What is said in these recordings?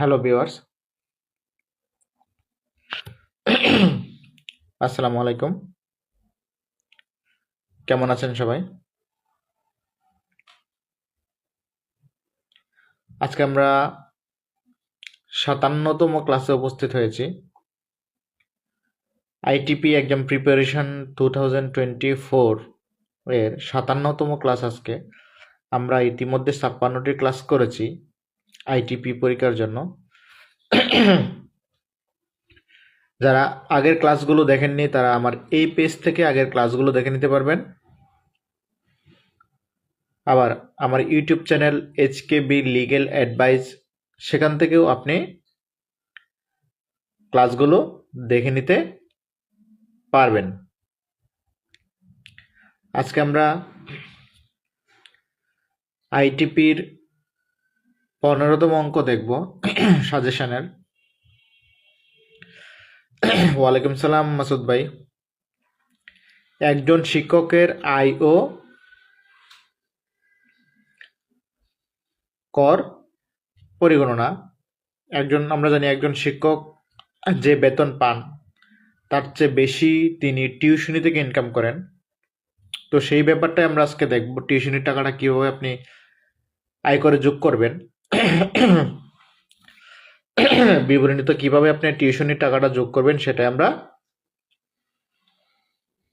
Hello viewers আসসালামু আলাইকুম কেমন আছেন সবাই? আজকে আমরা সাতান্নতম ক্লাসে উপস্থিত হয়েছি। ITP exam preparation two thousand twenty four এর সাতান্নতম ক্লাস আজকে। আমরা ইতিমধ্যে ছাপ্পান্নটি ক্লাস করেছি। আইটিপি পরীক্ষার জন্য। যারা আগের ক্লাসগুলো দেখেননি, তারা আমার এই পেজ থেকে আগের ক্লাসগুলো দেখে নিতে পারবেন। আবার আমার YouTube channel H K B legal advice, সেখান থেকেও আপনি ক্লাসগুলো দেখে নিতে পারবেন। আজকে আমরা আইটিপির পনেরোতম অঙ্ক দেখব সাজেশনের ওয়ালাইকুম সালাম, মাসুদ ভাই। একজন শিক্ষকের আয় ও কর পরিগণনা। একজন, আমরা জানি একজন শিক্ষক যে বেতন পান, তার চেয়ে বেশি তিনি টিউশনি থেকে ইনকাম করেন। তো সেই ব্যাপারটাই আমরা আজকে দেখব, টিউশনির টাকাটা কীভাবে আপনি আয় করে যোগ করবেন। বিবরণীতে কীভাবে আপনি টিউশনির টাকাটা যোগ করবেন সেটাই আমরা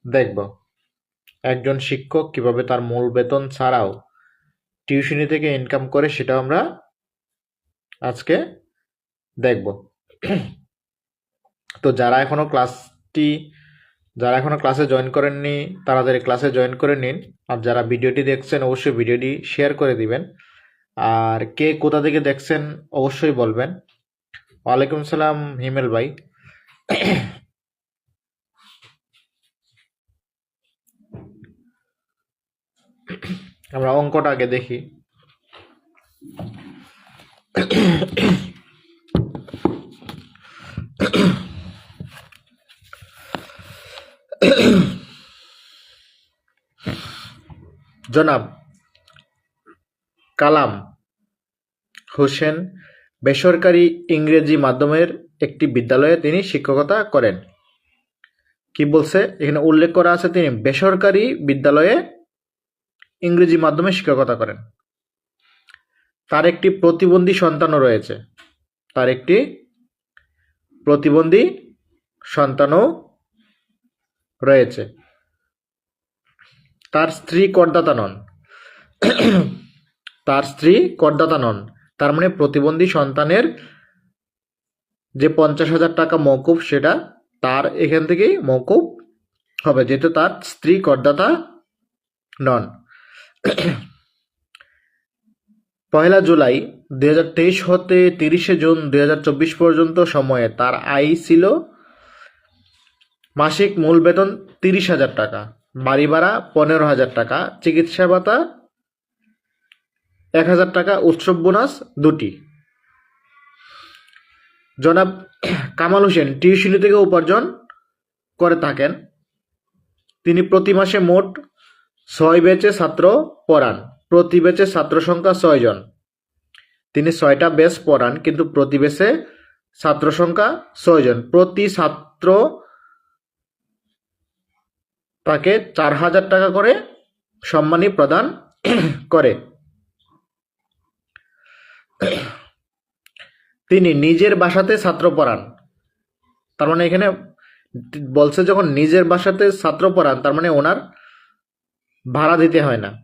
দেখব। একজন শিক্ষক কীভাবে তার মূল বেতন ছাড়াও টিউশনি থেকে ইনকাম করে সেটাও আমরা আজকে দেখব। তো যারা এখনও ক্লাসটি, যারা এখনও ক্লাসে জয়েন করেননি তাড়াতাড়ি ক্লাসে জয়েন করে নিন আর যারা ভিডিওটি দেখছেন, অবশ্যই ভিডিওটি শেয়ার করে দিবেন। আর কে কোথা থেকে দেখছেন অবশ্যই বলবেন। ওয়ালাইকুম সালাম, হিমেল ভাই। আমরা অঙ্কটা আগে দেখি। জনাব, কালাম হোসেন বেসরকারি ইংরেজি মাধ্যমের একটি বিদ্যালয়ে তিনি শিক্ষকতা করেন। কি বলছে? এখানে উল্লেখ করা আছে তিনি বেসরকারি বিদ্যালয়ে ইংরেজি মাধ্যমে শিক্ষকতা করেন। তার একটি প্রতিবন্ধী সন্তানও রয়েছে। তার একটি প্রতিবন্ধী সন্তানও রয়েছে। তার স্ত্রী করদাতা নন। তার স্ত্রী করদাতা নন। তার মানে প্রতিবন্ধী সন্তানের যে পঞ্চাশ হাজার টাকা মৌকুব, সেটা তার এখান থেকেই মৌকুব হবে, যেহেতু তার স্ত্রী করদাতা নন। পয়লা জুলাই দুই হাজার তেইশ হতে তিরিশে জুন দুই হাজার চব্বিশ পর্যন্ত সময়ে তার আয় ছিল মাসিক মূল বেতন তিরিশ হাজার টাকা, বাড়ি ভাড়া পনেরো হাজার টাকা, চিকিৎসা ভাতা এক হাজার টাকা উৎসব বোনাস দুটি। জনাব কামাল হোসেন টিউশনি থেকে উপার্জন করে থাকেন। তিনি প্রতি মাসে মোট ছয় ব্যাচে ছাত্র পড়ান। প্রতি ব্যাচে ছাত্র সংখ্যা ছয় জন। তিনি ছয়টা ব্যাচ পড়ান, কিন্তু প্রতি ব্যাচে ছাত্র সংখ্যা ছয় জন। প্রতি ছাত্র তাকে চার হাজার টাকা করে সম্মানী প্রদান করে। তিনি নিজের বাসাতে ছাত্র পড়ান। তার মানে এখানে বলছে যখন নিজের বাসাতে ছাত্র পড়ান, তার মানে ওনার ভাড়া দিতে হয় না।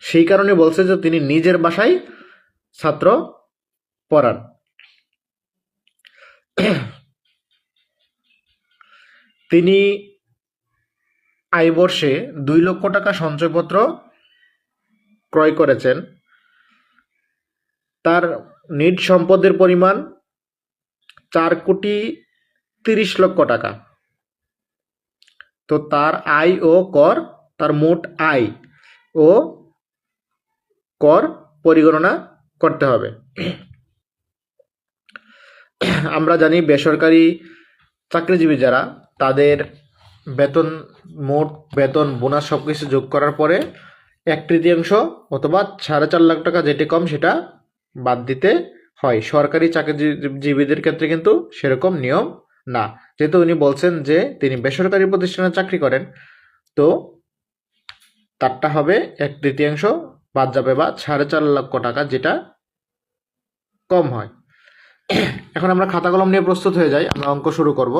সেই কারণে বলছে যে তিনি নিজের বাসায় ছাত্র পড়ান। তিনি আয় বর্ষে দুই লক্ষ টাকা সঞ্চয়পত্র ক্রয় করেছেন। তার নিট সম্পদের পরিমাণ চার কোটি তিরিশ লক্ষ টাকা। তো তার আয় ও কর, তার মোট আয় ও কর পরিগণনা করতে হবে। আমরা জানি বেসরকারি চাকরিজীবী যারা, তাদের বেতন, মোট বেতন, বোনাস সব কিছু যোগ করার পরে এক তৃতীয়াংশ অথবা সাড়ে চার লাখ টাকা যেটি কম, সেটা বাদ দিতে হয়। সরকারি চাকরিজীবীদের ক্ষেত্রে কিন্তু সেরকম নিয়ম না। যেহেতু উনি বলছেন যে তিনি বেসরকারি প্রতিষ্ঠানে চাকরি করেন, তো তারটা হবে এক তৃতীয়াংশ বাদ যাবে বা সাড়ে চার লক্ষ টাকা যেটা কম হয়। এখন আমরা খাতা কলম নিয়ে প্রস্তুত হয়ে যাই, আমরা অঙ্ক শুরু করব।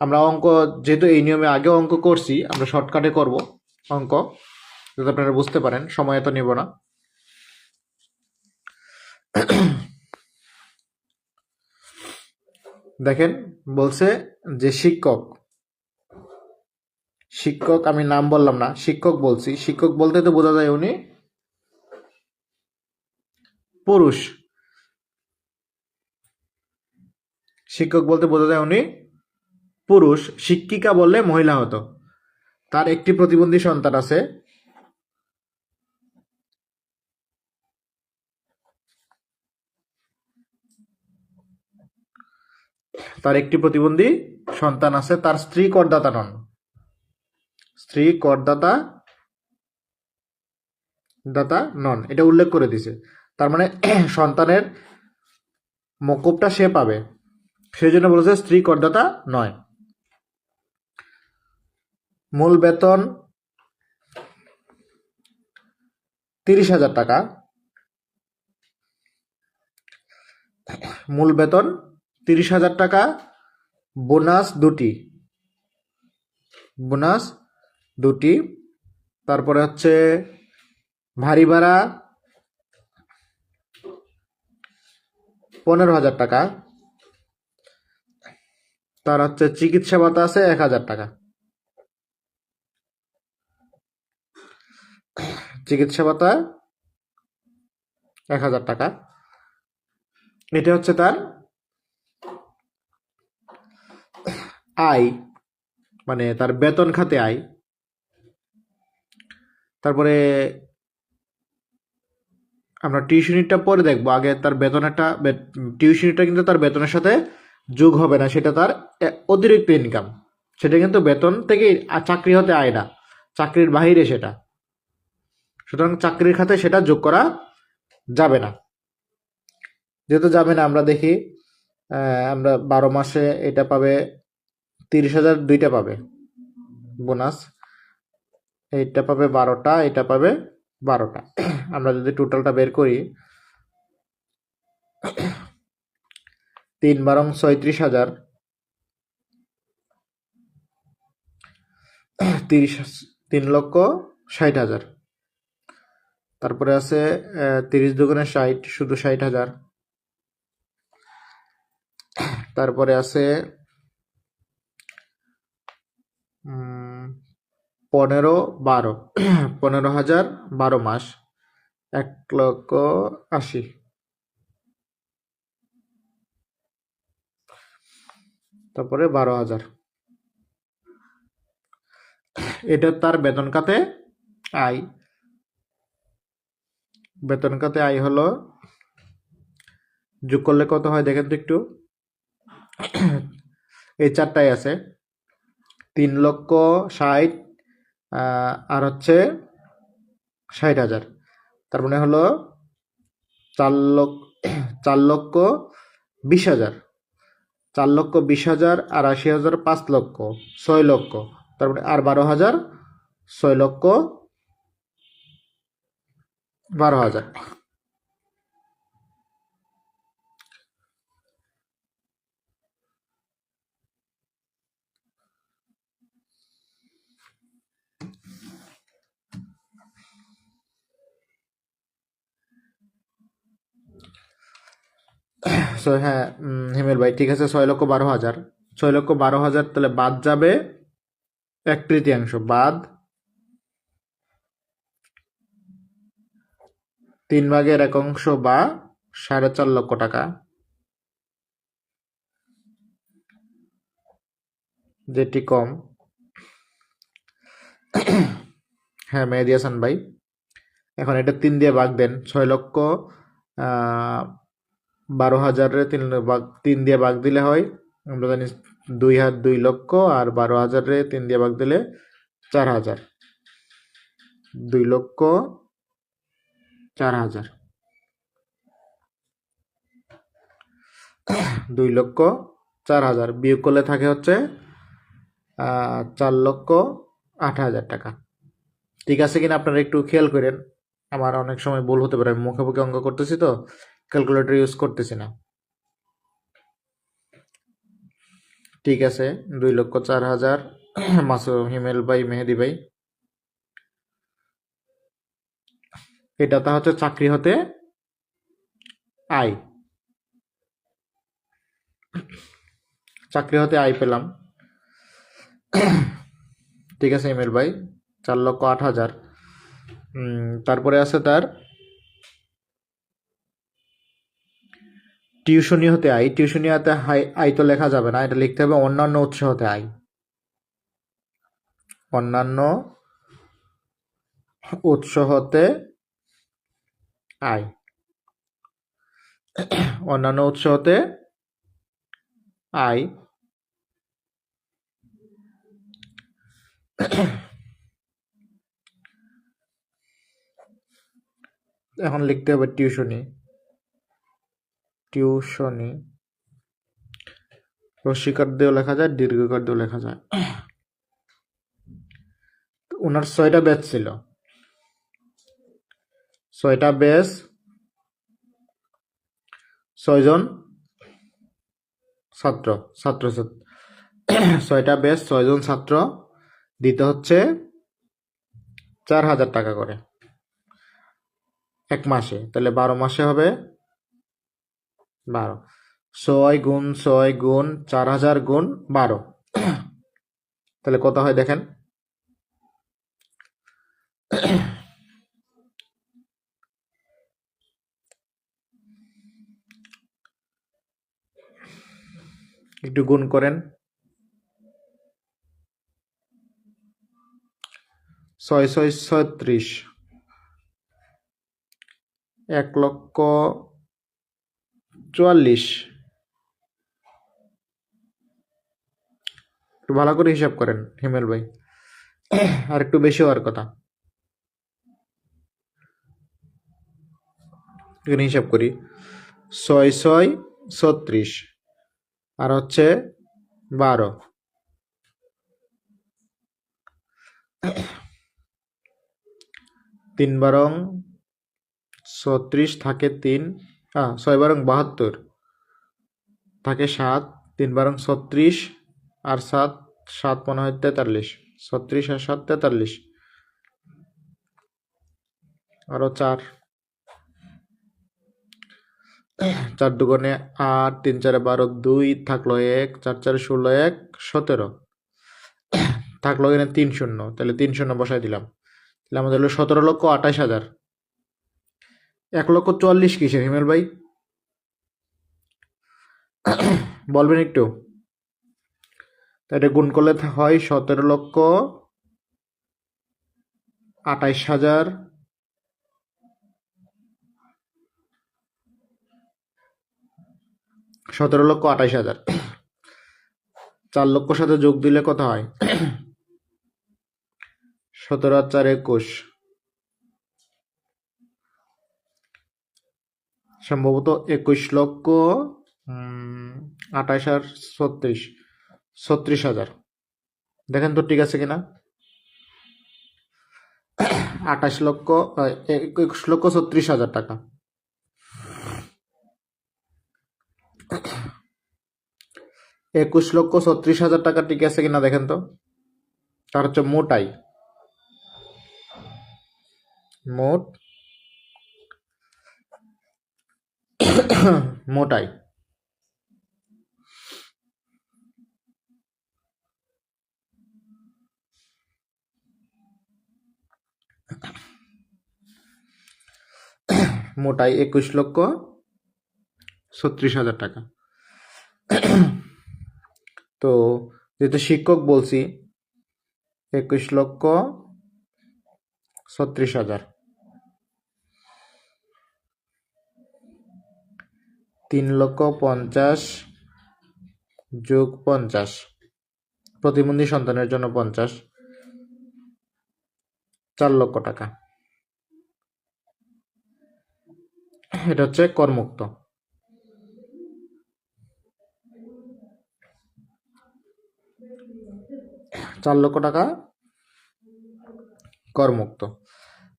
আমরা অঙ্ক, যেহেতু এই নিয়মে আগে অঙ্ক করছি, আমরা শর্টকাটে করব অঙ্ক, যাতে আপনারা বুঝতে পারেন, সময় তো নেব না। দেখেন, বলছে যে শিক্ষক শিক্ষক, আমি নাম বললাম না, শিক্ষক বলছি, শিক্ষক বলতে তো বোঝা যায় উনি পুরুষ। শিক্ষক বলতে বোঝা যায় উনি পুরুষ, শিক্ষিকা বললে মহিলা হতো। তার একটি প্রতিবন্ধী সন্তান আছে তার একটি প্রতিবন্ধী সন্তান আছে, তার স্ত্রী করদাতা নন। স্ত্রী করদাতা দাতা নন, এটা উল্লেখ করে দিছে তার মানে সন্তানের মকুবটা সে পাবে। সেই জন্য বলেছে স্ত্রী করদাতা নয়। মূল বেতন তিরিশ হাজার টাকা। মূল বেতন তিরিশ হাজার টাকা। বোনাস দুটি। বোনাস দুটি। তারপরে হচ্ছে ভারী ভাড়া পনেরো হাজার টাকা। তার হচ্ছে চিকিৎসা ভাতা আছে এক হাজার টাকা। চিকিৎসা ভাতা এক হাজার টাকা। এটা হচ্ছে তার আয় মানে তার বেতন খাতে আয় তারপরে আমরা টিউশনিটা পরে দেখব। আগে তার বেতনেরটা টিউশনিটা কিন্তু তার বেতনের সাথে যোগ হবে না, সেটা তার অতিরিক্ত ইনকাম সেটা কিন্তু বেতন থেকে চাকরি হতে আয় না। চাকরির বাহিরে সেটা। সুতরাং চাকরির খাতে সেটা যোগ করা যাবে না। যেহেতু যাবে না, আমরা দেখি আমরা বারো মাসে এটা পাবে তিরিশ হাজার দুইটা পাবে। বোনাস। এইটা পাবে বারোটা, এটা পাবে বারোটা। আমরা যদি টোটালটা বের করি, তিন বারং ছয়ত্রিশ হাজার। তিরিশ, তিন লক্ষ ষাট হাজার। তারপরে আছে তিরিশ দুগুণে ষাট, শুধু ষাট হাজার। তারপরে আছে পনেরো বারো। পনেরো হাজার বারো মাস। এক লক্ষ আশি। তারপরে বারো হাজার। এটা তার বেতন খাতে আয়। বেতন খাতে আয় হলো, যোগ করলে কত হয় দেখেন তো একটু। এই চারটাই আছে। তিন লক্ষ ষাট আর হচ্ছে ষাট হাজার। তার মানে হলো চার লক্ষ চার লক্ষ বিশ হাজার। চার লক্ষ বিশ হাজার আর আশি হাজার, পাঁচ লক্ষ, ছয় লক্ষ। তারপরে আর বারো হাজার, ছয় লক্ষ, বারো হাজার। হ্যাঁ হিমেল ভাই, ঠিক আছে, ছয় লক্ষ বারো হাজার। ছয় লক্ষ বারো হাজার, তাহলে বাদ যাবে এক তৃতীয়াংশ। বাদ তিন ভাগের এক অংশ বা সাড়ে চার লক্ষ টাকা। যেটি কম। হ্যাঁ মেহেদি হাসান ভাই। এখন এটা তিন দিয়ে ভাগ দেন। ছয় লক্ষ বারো হাজারে তিন ভাগ তিন দিয়ে ভাগ দিলে হয়, আমরা জানি দুই হাজার দুই লক্ষ, আর বারো হাজারে তিন দিয়ে ভাগ দিলে চার হাজার। দুই লক্ষ চার হাজার। দুই লক্ষ চার হাজার। বিয়োগ করলে থাকে হচ্ছে চার লক্ষ আট হাজার টাকা। ঠিক আছে কিনা আপনারা একটু খেয়াল করেন? আমার অনেক সময় ভুল হতে পারে মুখে মুখে অঙ্ক করতেছি তো। ক্যালকুলেটর ইউজ করতেছি না। ঠিক আছে, দুই লক্ষ চার হাজার মাসু হিমেল ভাই, মেহেদি ভাই। এটা তা হচ্ছে চাকরি হতে আয়। চাকরি হতে আয় পেলাম। ঠিক আছে ইমেল ভাই, চার লক্ষ আট হাজার। তারপরে আছে তার টিউশনি হতে আই টিউশনি হতে আয় তো লেখা যাবে না, এটা লিখতে হবে অন্যান্য উৎস হতে আয়। অন্যান্য উৎস হতে আয়। অন্যান্য উৎস হতে আয়। এখন লিখতে হবে টিউশনি। টিউশনি রস্বীকার দিয়েও লেখা যায় দীর্ঘকার দিয়েও লেখা যায়। ওনার ছয়টা ব্যাচ ছিল। ছয়টা ব্যাচ, ছয়জন ছাত্র ছাত্র ছয়টা ব্যাচ, ছয়জন ছাত্র দিতে হচ্ছে চার হাজার টাকা করে। এক মাসে, তাহলে বারো মাসে হবে বারো। ছয় গুণ ছয় গুণ চার হাজার গুণ বারো। তাহলে কত হয় দেখেন? একটু গুণ করেন। ছয় ছয় ছত্রিশ এক লক্ষ চুয়াল্লিশ। একটু ভালো করে হিসাব করেন, হিমেল ভাই। আর একটু বেশি হওয়ার কথা। এখানে হিসাব করি। ছয় ছয়, ছত্রিশ। আর হচ্ছে বারো। তিন বারং ছত্রিশ থাকে তিন। হ্যাঁ ছয় বারং বাহাত্তর। থাকে সাত, তিন বারং ছত্রিশ, আর সাত সাত মনে হয় তেতাল্লিশ। ছত্রিশ আর সাত তেতাল্লিশ। আরও চার। চার দুগুণে আট, তিন চারে বারো, দুই থাকল এক, চার চারে ষোলো, এক, সতেরো। থাকল এখানে তিন শূন্য। তাহলে তিন শূন্য বসাই দিলাম। তাহলে আমাদের হলো সতেরো লক্ষ আঠাশ হাজার। এক লক্ষ চুয়াল্লিশ কিসের হিমেল ভাই? বলবেন একটু। এটা গুণ করলে হয় সতেরো লক্ষ আঠাইশ হাজার। সতেরো লক্ষ আঠাইশ হাজার। চার লক্ষ সাথে যোগ দিলে কত হয়? সতেরো চার একুশ। সম্ভবত একুশ লক্ষ আঠাশ আর ছত্রিশ। ছত্রিশ হাজার। দেখেন তো ঠিক আছে কিনা? আঠাশ লক্ষ একুশ লক্ষ ছত্রিশ হাজার টাকা। একুশ লক্ষ ছত্রিশ হাজার টাকা ঠিক আছে কিনা দেখেন তো? তার হচ্ছে মোট মোটাই মোট মোটাই। মোটাই একুশ লক্ষ ছত্রিশ হাজার টাকা। তো যেহেতু শিক্ষক বলছি, একুশ লক্ষ ছত্রিশ হাজার। তিন লক্ষ পঞ্চাশ যোগ পঞ্চাশ। প্রতিবন্ধী সন্তানের জন্য পঞ্চাশ। চার লক্ষ টাকা। এটা হচ্ছে করমুক্ত। চার লক্ষ টাকা করমুক্ত।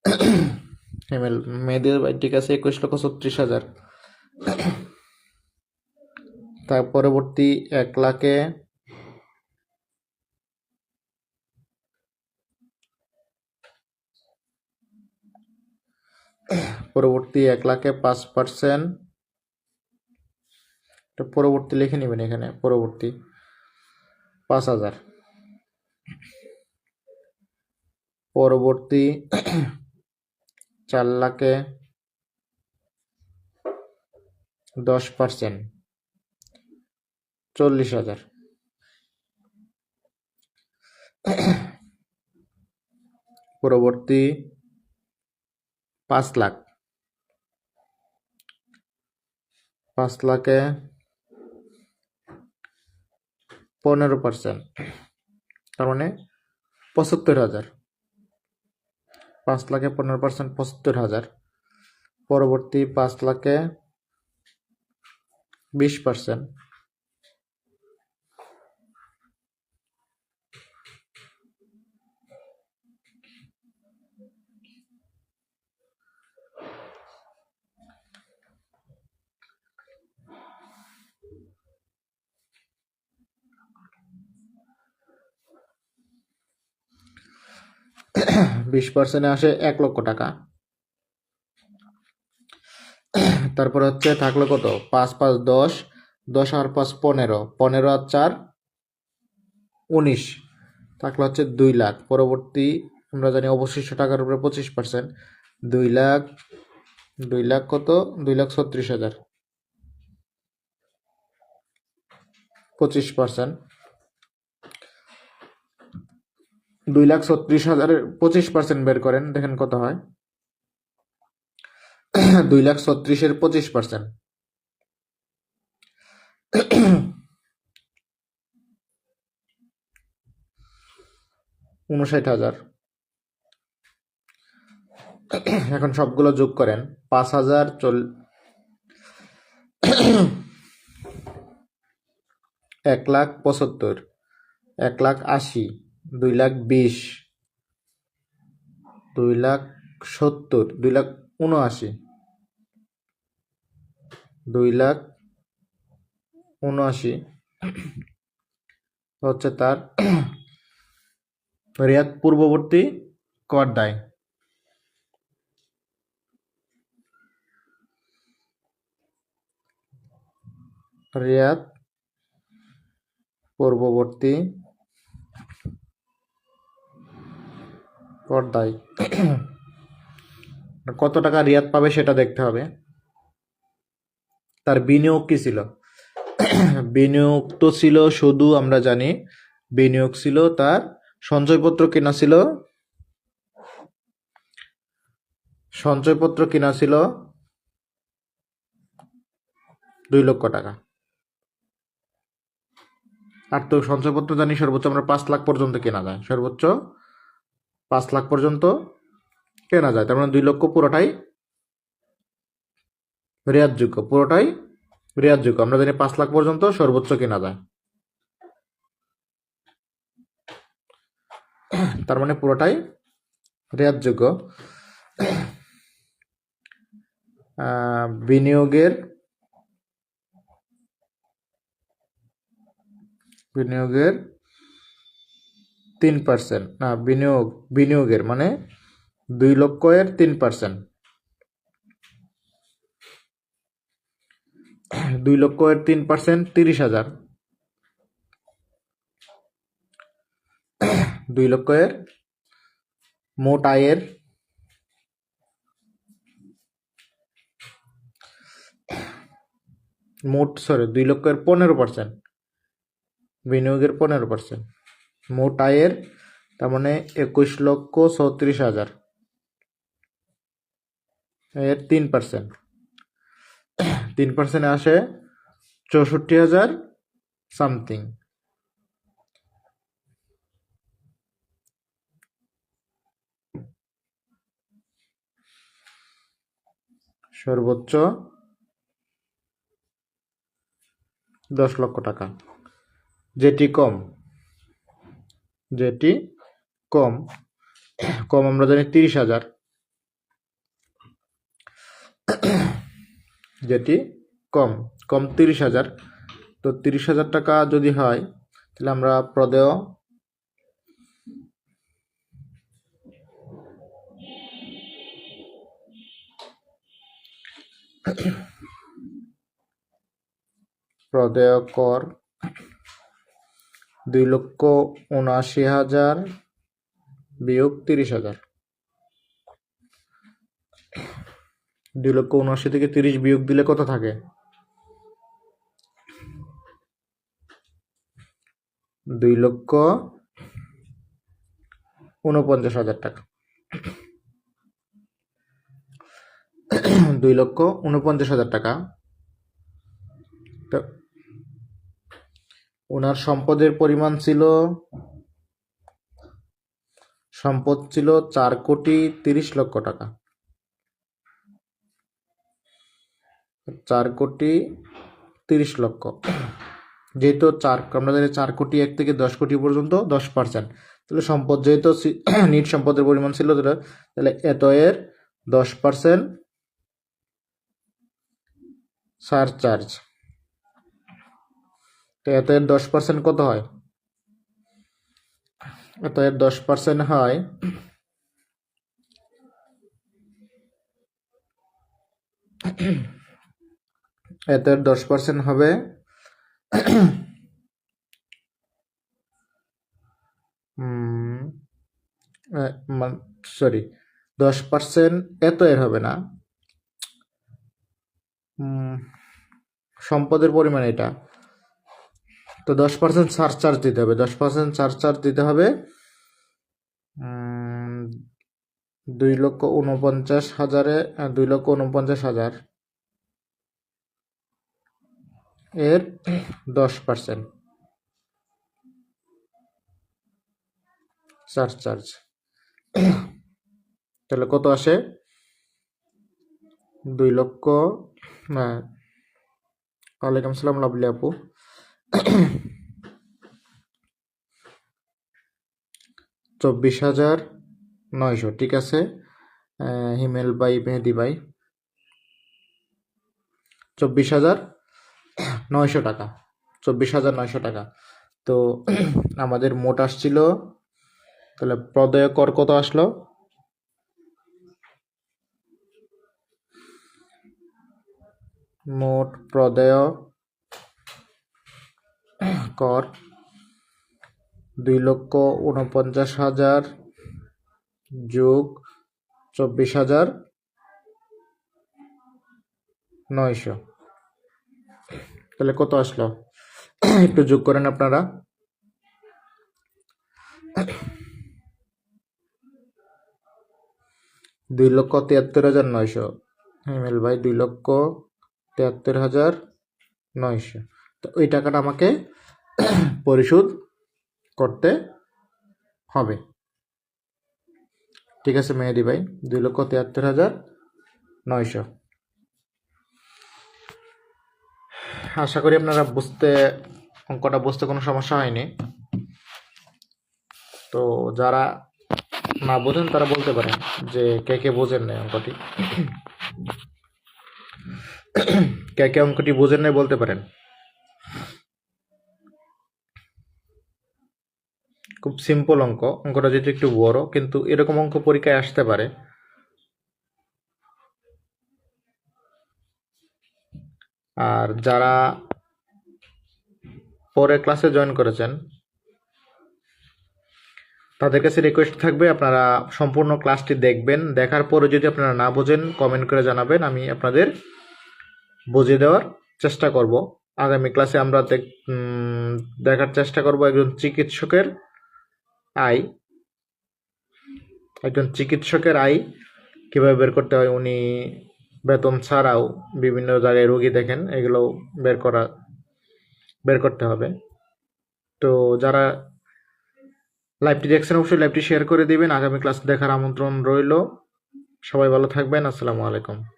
মেয়েদের ঠিক আছে, একুশ লক্ষ ছত্রিশ হাজার। তার পরবর্তী এক লাখে পরবর্তী এক লাখে পাঁচ পার্সেন্ট পরবর্তী লিখে নেবেন এখানে, পরবর্তী পাঁচ হাজার। পরবর্তী চার লাখে দশ পার্সেন্ট চল্লিশ হাজার। পরবর্তী পাঁচ লাখ। পাঁচ লাখে পনেরো পার্সেন্ট। তার মানে পঁচাত্তর হাজার। পাঁচ লাখে পনেরো পার্সেন্ট, পঁচাত্তর হাজার। পরবর্তী পাঁচ লাখে বিশ পার্সেন্ট। বিশ পার্সেন্টে আসে এক লক্ষ টাকা। তারপর হচ্ছে থাকল কত? পাঁচ পাঁচ দশ দশ আর পাঁচ পনেরো পনেরো আর চার, উনিশ। থাকল হচ্ছে দুই লাখ। পরবর্তী আমরা জানি অবশিষ্ট টাকার উপরে পঁচিশ পার্সেন্ট দুই লাখ দুই লাখ কত? দুই লাখ ছত্রিশ হাজার। পঁচিশ পার্সেন্ট দুই লাখ ছত্রিশ হাজারের পঁচিশ পার্সেন্ট বের করেন, দেখেন কত হয়। দুই লাখ ছত্রিশের পঁচিশ পার্সেন্ট উনষাট হাজার। এখন সবগুলো যোগ করেন, পাঁচ হাজার চল এক লাখ পঁচাত্তর, এক লাখ আশি। দুই লাখ বিশ, দুই লাখ সত্তর, দুই লাখ উনআশি, দুই লাখ উনআশি। হচ্ছে তার রিয়াদ পূর্ববর্তী কর দায়। রিয়াদ পূর্ববর্তী পর্দায়। কত টাকা রিয়াদ পাবে সেটা দেখতে হবে। তার বিনিয়োগ কি ছিল? বিনিয়োগ তো ছিল, শুধু আমরা জানি, বিনিয়োগ ছিল, তার সঞ্চয়পত্র কেনা ছিল। সঞ্চয়পত্র কেনা ছিল দুই লক্ষ টাকা। আর তো সঞ্চয়পত্র জানি সর্বোচ্চ আমরা পাঁচ লাখ পর্যন্ত কেনা যায়। সর্বোচ্চ পাঁচ লাখ পর্যন্ত কেনা যায়। তার মানে দুই লক্ষ পুরোটাই রেয়াতযোগ্য পুরোটাই রেয়াতযোগ্য। আমরা জানি পাঁচ লাখ পর্যন্ত সর্বোচ্চ কেনা যায়। তার মানে পুরোটাই রেয়াতযোগ্য। বিনিয়োগের বিনিয়োগের তিন পার্সেন্ট না, বিনিয়োগ, বিনিয়োগের মানে দুই লক্ষ এর তিন পার্সেন্ট দুই লক্ষ এর তিন পার্সেন্ট তিরিশ হাজার। দুই লক্ষ এর মোট আয়ের মোট সরি দুই লক্ষ এর পনেরো পার্সেন্ট বিনিয়োগের পনেরো পার্সেন্ট মোট আয়ের, তার মানে একুশ লক্ষ চৌত্রিশ হাজার। এর তিন পার্সেন্ট তিন পার্সেন্টে আসে চৌষট্টি হাজার সামথিং সর্বোচ্চ দশ লক্ষ টাকা। যেটি কম। যেটি কম কম আমরা জানি তিরিশ হাজার। যেটি কম কম তিরিশ হাজার। তো তিরিশ হাজার টাকা যদি হয়, তাহলে আমরা প্রদেয় প্রদেয় কর দুই লক্ষ উনআশি হাজার বিয়োগ তিরিশ হাজার। দুই লক্ষ উনআশি থেকে তিরিশ বিয়োগ দিলে কত থাকে? দুই লক্ষ উনপঞ্চাশ হাজার টাকা। দুই লক্ষ উনপঞ্চাশ হাজার টাকা। ওনার সম্পদের পরিমাণ ছিল, সম্পদ ছিল চার কোটি তিরিশ লক্ষ টাকা। চার কোটি তিরিশ লক্ষ। যেহেতু চার, আমরা জানি চার কোটি এক থেকে দশ কোটি পর্যন্ত দশ পার্সেন্ট তাহলে সম্পদ যেহেতু নিট সম্পদের পরিমাণ ছিল, তাহলে এত এর দশ পার্সেন্ট সারচার্জ। তো এত এর দশ পার্সেন্ট কত হয়? এত এর দশ পার্সেন্ট হয় এত এর দশ পার্সেন্ট হবে সরি দশ পার্সেন্ট এত এর হবে না। সম্পদের পরিমাণ এটা। তো দশ পার্সেন্ট সারচার্জ দিতে হবে। দশ পার্সেন্ট সারচার্জ দিতে হবে দুই লক্ষ উনপঞ্চাশ হাজারে দুই লক্ষ উনপঞ্চাশ হাজার। এর দশ পার্সেন্ট সারচার্জ তাহলে কত আসে? দুই লক্ষ ওয়ালাইকুম আসসালাম লাভলি আপু। চব্বিশ হাজার নয়শো, ঠিক আছে? হিমেল বাই মেহেদি বাই চব্বিশ হাজার নয়শো টাকা, চব্বিশ হাজার নয়শো টাকা। তো আমাদের মোট আসছিল, তাহলে প্রদেয় কর কত আসলো? মোট প্রদেয় কর। দুই লক্ষ উনপঞ্চাশ হাজার যোগ চব্বিশ হাজার নয়শো। তাহলে কত আসলো? একটু যোগ করেন আপনারা। দুই লক্ষ তিয়াত্তর হাজার নয়শো। হিমেল ভাই, দুই লক্ষ তিয়াত্তর হাজার নয়শো। তো ওই টাকাটা আমাকে পরিশোধ করতে হবে। ঠিক আছে মেহেদি ভাই, দুই লক্ষ তিয়াত্তর হাজার নয়শো। আশা করি আপনারা বুঝতে, অঙ্কটা বুঝতে কোনো সমস্যা হয়নি। তো যারা না বোঝেন তারা বলতে পারেন যে কে কে বোঝেন না অঙ্কটি। কে কে অঙ্কটি বোঝেন নাই বলতে পারেন। খুব সিম্পল অঙ্ক। অঙ্কটা যেহেতু একটু বড়, কিন্তু এরকম অঙ্ক পরীক্ষায় আসতে পারে। আর যারা পরে ক্লাসে জয়েন করেছেন, তাদের কাছে রিকোয়েস্ট থাকবে, আপনারা সম্পূর্ণ ক্লাসটি দেখবেন। দেখার পরে যদি আপনারা না বোঝেন কমেন্ট করে জানাবেন, আমি আপনাদের বুঝিয়ে দেওয়ার চেষ্টা করব। আগামী ক্লাসে আমরা দেখ- দেখার চেষ্টা করব একজন চিকিৎসকের আয় একজন চিকিৎসকের আয় কীভাবে বের করতে হয়, উনি বেতন ছাড়াও বিভিন্ন জায়গায় রোগী দেখেন, এগুলো বের করা, বের করতে হবে। তো যারা লাইভটি দেখছেন, অবশ্যই লাইভটি শেয়ার করে দিবেন। আগামী ক্লাস দেখার আমন্ত্রণ রইল। সবাই ভালো থাকবেন। আসসালামু আলাইকুম।